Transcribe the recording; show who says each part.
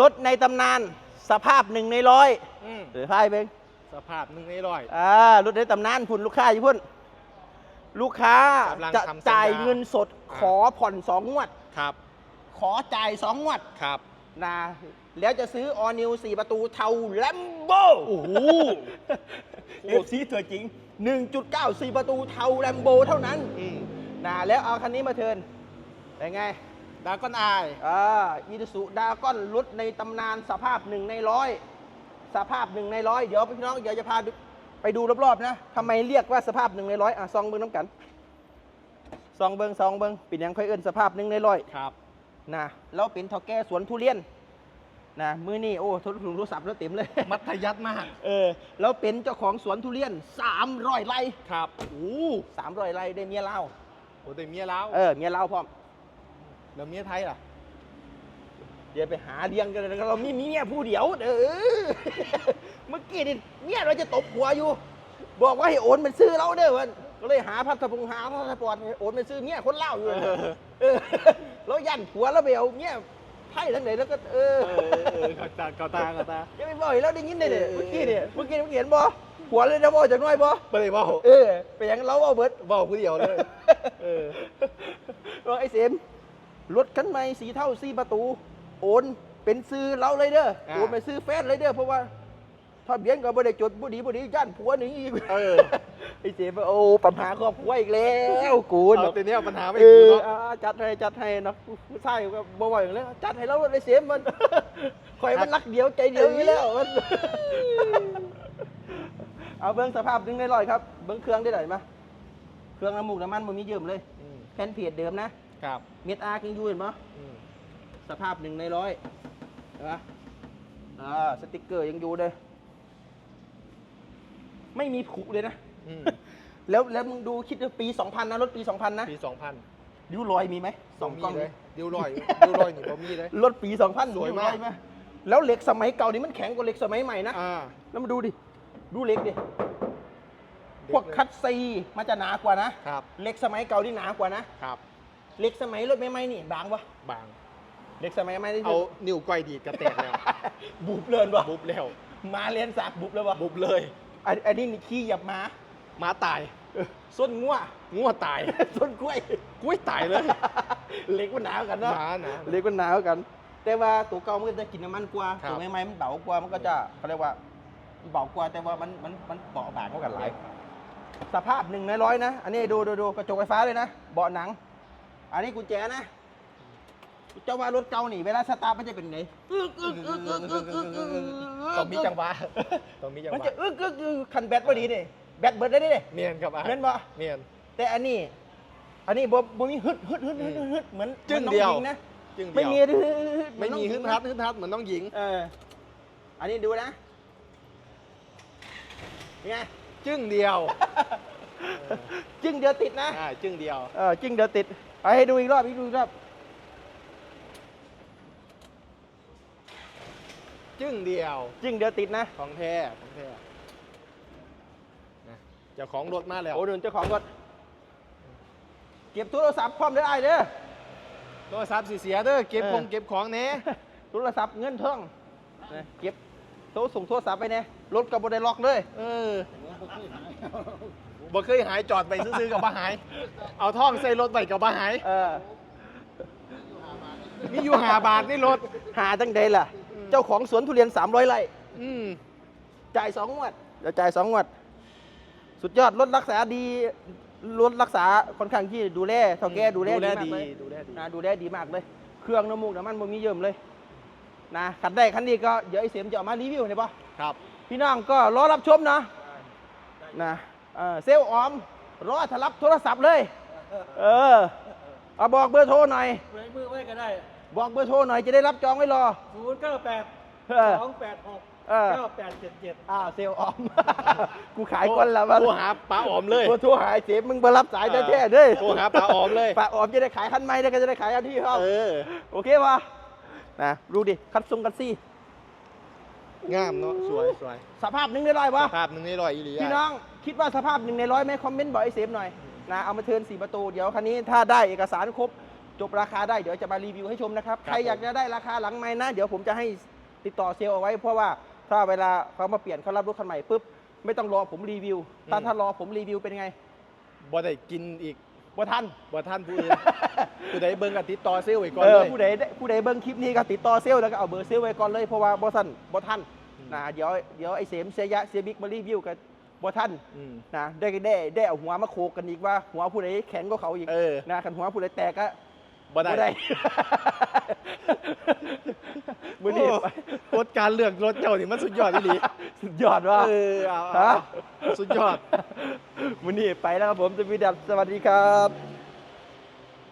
Speaker 1: รถในตำนานสภาพหนึ่งในร้อย
Speaker 2: อืม
Speaker 1: หรือพายเบง
Speaker 2: สภาพหนึ่งในร้อย
Speaker 1: อ่ารถในตำนานพุ่นลูกค้าอยู่พุ่นลูกค้ากำ
Speaker 2: ลัง
Speaker 1: จะ
Speaker 2: ทำสัญญา
Speaker 1: จ่ายเงินสด
Speaker 2: อ่า
Speaker 1: ขอผ่อนสองงวด
Speaker 2: ครับ
Speaker 1: ขอจ่ายสองงวด
Speaker 2: ครับ
Speaker 1: นะแล้วจะซื้อออนิวสี่ประตูเทาแลมโบ
Speaker 2: โอ้โห
Speaker 1: เอฟซีตัวจริง 1.9 4 ประตูเทาแลมโบเท่านั้น
Speaker 2: อืม
Speaker 1: นะแล้วเอาคันนี้มาเทิร์นเป็นไง
Speaker 2: ดากอนอาย
Speaker 1: อ่าอีดูสุดาก้อนรถในตำนานสภาพหนึ่งในร้อยสภาพหนึ่งในร้อยเดี๋ยวพี่น้องเดี๋ยวจะพาดูไปดูรอบๆนะทำไมเรียกว่าสภาพหนึ่งในร้อยอะซองเบิ้งน้ำกันซองเบิ้งซองเบิ้งเป็นหยังค่อยเอิ้นสภาพหนึ่งในร้อย
Speaker 2: ครับ
Speaker 1: นะเราเป็นเท่าแก่สวนทุเรียนนะมือนี่โอ้โทรโทรศัพท์แล้วเต็มเลย
Speaker 2: มัธยัติมาก
Speaker 1: เออเราเป็นเจ้าของสวนทุเรียน300ไร่
Speaker 2: ครับโอ้
Speaker 1: 300ไร่ได้เมียเล่าว
Speaker 2: โหแต่เมียแล้ว
Speaker 1: เออเมียเล่าวพร้อม
Speaker 2: แล้วเมียไทยล่ะ
Speaker 1: เดี๋ยวไปหาเลี้ยงกันเลยเรามีเมียผู้เดียวเด้อเมื่อกี้นี่เมียเราจะตบหัวอยู่ บอกว่าให้โอนเป็นซื้อเราเด้อวันก็เลยหาพัฒพงหาพัฒปอร์ตให้โอนเป็นซื้อเมียคนเล่าวอยู่เออแล้วยันผัวแล้วไปเอาเมียไพ่ทั้งไหนแล้วก็เออ
Speaker 2: เออเออเขาตาเขาตาเขาตา
Speaker 1: ยังไม่บอกอีกแล้วได้ยินเลยเนี่ย
Speaker 2: เออ
Speaker 1: เมื่อกี้เนี่ยเมื่อกี้เมื่อกี้เห็นบ่ผัวเลยนะบ่จากน้อยบ่
Speaker 2: ไม่ได้เว่า
Speaker 1: เออไปยังเราเอาเบิด
Speaker 2: เว่าผู้เดียวเลยเออ
Speaker 1: บอกไอ้เสม รถคันใหม่สีเท่าสีประตู โอนเป็นซื้อเราเลยเด้อ
Speaker 2: อ่า
Speaker 1: โอนเป็นซื้อแฟนเลยเด้อเพราะว่าทะเบียนก็บ่ได้จดบ่ดีบ่ดีย่านผัวหนีอีก
Speaker 2: เออ
Speaker 1: ไอ้เสมโอ้ปัญหาครอบครัวอีกแล้วกู
Speaker 2: เอา
Speaker 1: เนาะ
Speaker 2: แต่เนี้ยปัญหาไม่
Speaker 1: เอ
Speaker 2: กู
Speaker 1: อ
Speaker 2: เนาะ
Speaker 1: อ่าจัดให้จัดให้เนาะผู้ชายก็บ่ไหวแล้วจัดให้เราไอ้เสมมันข่อยมันรักเดียวใจเดียวอยู่แล้วมันเอาเบิ้งสภาพดึงได้ลอยครับ เบิ้งเครื่องได้หน่อยมาเครื่องน้ำมูกน้ำมันมันมีเยิ่มเลย
Speaker 2: อืม
Speaker 1: แผ่นเพจเดิมนะ
Speaker 2: ครับ
Speaker 1: เม็ดอาร์ยังอยู่เห็นปะ
Speaker 2: อืม
Speaker 1: สภาพหนึ่งในร้อยเห็นปะอ่าสติกเกอร์ยังอยู่เลย ไม่มีผุเลยนะ
Speaker 2: อืม
Speaker 1: แล้วแล้วมึงดูคิดดูปี 2000 นะ รถปี 2000 นะ
Speaker 2: ปีสองพัน
Speaker 1: ดิวลอยมีไหมสองกล้อง
Speaker 2: เลยดิวลอยดิวลอยนี่บ่มีเลย
Speaker 1: รถปี 2000
Speaker 2: สวยมาก
Speaker 1: ดิไหแล้วเหล็กสมัยเก่านี่มันแข็งกว่าเหล็กสมัยใหม่นะ
Speaker 2: อ่า
Speaker 1: แล้วมาดูดิ ดูเหล็กดิ พวกคัตซีมันจะหนากว่านะ
Speaker 2: ครับ
Speaker 1: เหล็กสมัยเก่านี่หนากว่านะ
Speaker 2: ครับ
Speaker 1: เหล็กสมัยรถใหม่ๆนี่บางปะ
Speaker 2: บาง
Speaker 1: เหล็กสมัยใหม่นี่
Speaker 2: เอานิ้วก้อยดีดกระแตกแล้ว
Speaker 1: บุบเลินปะ
Speaker 2: บุบแล้ว
Speaker 1: มาเรียนสากบุบแล้วปะ
Speaker 2: บุบเลย
Speaker 1: อันอันนี้นี่ขี้เหยับมา
Speaker 2: หมาตาย
Speaker 1: เออส้นงัว
Speaker 2: งัวตาย
Speaker 1: ส้นกล้วย
Speaker 2: กล้วยตายเลย
Speaker 1: เหล็กมันหนาวกันเนาะ
Speaker 2: หนาหนา
Speaker 1: เหล็กมันหนาวกัน แต่ว่าตัวเก่ามันก็จะกินน้ำมันกว่า
Speaker 2: ครับ
Speaker 1: ตัวใหม่ๆมันเบากว่ามันก็จะเขาเรียกว่าเบากว่าแต่ว่ามันมันมันเบาบางกว่ากันหลายสภาพหนึ่งในร้อยนะ อันนี้ดูดูดูกระจกไฟฟ้าเลยนะเบาะหนัง อันนี้กุญแจนะเจ้าว่ารถเก่าหนีเวลาสตาร์ทมันจะเป็นไงอึ
Speaker 2: ต้องมีจังหวะต้องมีจังห
Speaker 1: มัน
Speaker 2: วะ
Speaker 1: จะอึกอึกอคันแบตพอดีนี่แบตเบิดได้นี่
Speaker 2: เนียนครับอะ
Speaker 1: เล่นบ่
Speaker 2: เนียน
Speaker 1: แต่อันนี้ อันนี้บ่บ่มีฮึดฮึดฮึดฮึดดเหมือน
Speaker 2: จึ้งเดียว
Speaker 1: นะ
Speaker 2: จึงเดี
Speaker 1: ไม่มีฮึดฮึดด
Speaker 2: ไม่มีฮึดฮัดฮึดฮัดเหมือนน้องหญิง
Speaker 1: เอออันนี้ดูนะเป็นไง
Speaker 2: จึ้งเดียว
Speaker 1: จึ้งเดียวติดนะ
Speaker 2: จึ้งเดียว
Speaker 1: เออจึ้งเดียวติด ไปให้ดูอีกรอบอีกดูอีกรอบ
Speaker 2: จึงเดียว
Speaker 1: จึ้งเดียวติดนะ
Speaker 2: ของแท้ของแท้นะเจ้าของรถมาแล้ว
Speaker 1: โอ้เดินเจ้าของก่อนเก็บโทรศัพท์พร้อมได้อไอ้เด้อ
Speaker 2: โทรศัพท์สิเสียเด้อเก็บ
Speaker 1: เออ
Speaker 2: คงเก็บของแหน่
Speaker 1: โทรศัพท์เงินเท่องนะเก็บโทรส่งโทรศัพท์ไปเนี่ยรถกับบได้ล็อกเลย
Speaker 2: เออ บ่เคยหายจอดไปซื้อๆกับบ่หาย เอาท่องใส่รถไปกับบ่หาย
Speaker 1: เออ
Speaker 2: มีอยู่หาบาทนี่รถ
Speaker 1: หาตั้งใดล่ะ เจ้าของสวนทุเรียน 300ไร่
Speaker 2: อืม
Speaker 1: จ่ายสองงวดเดี๋ยวจ่ายสองงวด สุดยอดรถรักษาดีรถรักษาค่อนข้างที่ดูแลเท่าแก่ดูแล
Speaker 2: ดูแล
Speaker 1: ดี
Speaker 2: ดี
Speaker 1: มากเลย
Speaker 2: ดูแลดี
Speaker 1: นะดูแลดีมากเลย เครื่องน้ำมูกน้ำมันมันมีเยิ่มเลยนะขันได้คันนี้ก็เดี๋ยวไอ้เสียมจะเอามารีวิวเนี่ยปะ
Speaker 2: ครับ
Speaker 1: พี่น้องก็รอรับชมนะนะ เออเซลลออมรอถ้ารับโทรศัพท์เลย เออเอาบอกเบอร์โทรหน่อย
Speaker 3: ไว้มือไว้ก็ได้
Speaker 1: บอกเบอร์โทรหน่อยจะได้รับจองไว้รอ
Speaker 3: ศูนย์เก้าแปด
Speaker 1: เออ
Speaker 3: สองแปดหก
Speaker 1: เออ
Speaker 3: เก้าแปดเจ็ดเจ็ด
Speaker 1: อ้าวเซลลออม กูขายก้อนแล้วมัน
Speaker 2: โทรหาป้าอ๋อมเลย
Speaker 1: โทรโทรหาไอ้เสียมึงมารับสายแท้ๆเด้ย
Speaker 2: โทรหาป้าอ๋อมเลย
Speaker 1: ป้าออมจะได้ขายคันใหม่ได้ก็จะได้ขายอันที่เขา
Speaker 2: เออ
Speaker 1: โอเคปะนะดูดิคัดทรงคัดซี่
Speaker 2: งามเนาะสวยสวย
Speaker 1: สภาพหนึ่งได้ร้อยปะ
Speaker 2: ภาพหนึ่งนี่ลอยอีหลี
Speaker 1: พี่น้องคิดว่าสภาพหนึ่งในร้อยไหมคอมเมนต์บอกไอ้เซฟหน่อยนะเอามาเทิร์นสี่ประตูเดี๋ยวคันนี้ถ้าได้เอกสารครบจจบราคาได้เดี๋ยวจะมารีวิวให้ชมนะครับ
Speaker 2: ครับ
Speaker 1: ใครอยากจะได้ราคาหลังไม้นะ เดี๋ยวผมจะให้ติดต่อเซลล์เอาไว้ เพราะว่าถ้าเวลาเขามาเปลี่ยนเขารับรถคันใหม่ปุ๊บไม่ต้องรอผมรีวิวถ้าถ้ารอผมรีวิวเป็นไง
Speaker 2: บ่ได้กินอีก
Speaker 1: บ่ทัน
Speaker 2: บ่ท่านผู้อื่น ผู้ใดเบิ่งก็ติดต่อเซลล์ไว้ก่อน
Speaker 1: เอ
Speaker 2: เล
Speaker 1: อย ผู้ใดได้ผู้ใดเบิ้งคลิปนี้ก็ติดต่อเซลล์แล้วก็เอาเบอร์เซลล์ไว้ก่อนเลยเพราะว่าบ่ทันบ่ทัน
Speaker 2: อืม
Speaker 1: นะเดี๋ยวเดี๋ยวไอ้เสมเสียยะเสียบิ๊กมารีวิวกันบ่ทัน
Speaker 2: อืม
Speaker 1: นะได้ได้ได้เอาหัวมาโขกกันอีกว่าหัวผู้ใดแข็งก็เขาอีก
Speaker 2: เออ
Speaker 1: นะคันหัวผู้ใดแตกก็
Speaker 2: บ่ได้
Speaker 1: ได้ มือนี้
Speaker 2: โกฎการเลือกรถเจ้านี่มันสุดยอดอีหลี
Speaker 1: สุดยอดว่ะ
Speaker 2: เออเอาเอา
Speaker 1: ฮะ
Speaker 2: เอาสุดยอด
Speaker 1: วันนี้ไปแล้วครับผมจะมีดับสวัสดีครับ